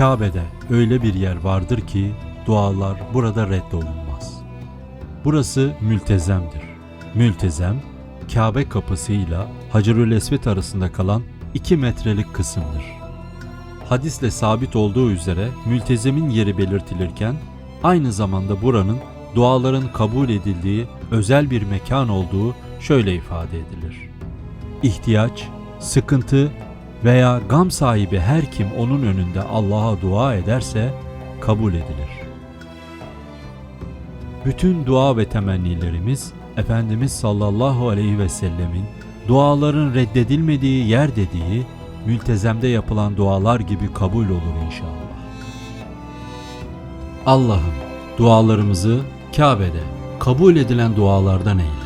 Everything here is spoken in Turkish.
Kabe'de öyle bir yer vardır ki dualar burada reddolunmaz. Burası mültezemdir. Mültezem, Kabe kapısıyla Hacerül Esved arasında kalan 2 metrelik kısımdır. Hadisle sabit olduğu üzere mültezemin yeri belirtilirken aynı zamanda buranın duaların kabul edildiği özel bir mekan olduğu şöyle ifade edilir. İhtiyaç, sıkıntı veya gam sahibi her kim onun önünde Allah'a dua ederse kabul edilir. Bütün dua ve temennilerimiz Efendimiz sallallahu aleyhi ve sellemin duaların reddedilmediği yer dediği mültezemde yapılan dualar gibi kabul olur inşallah. Allah'ım dualarımızı Kabe'de kabul edilen dualardan eyle.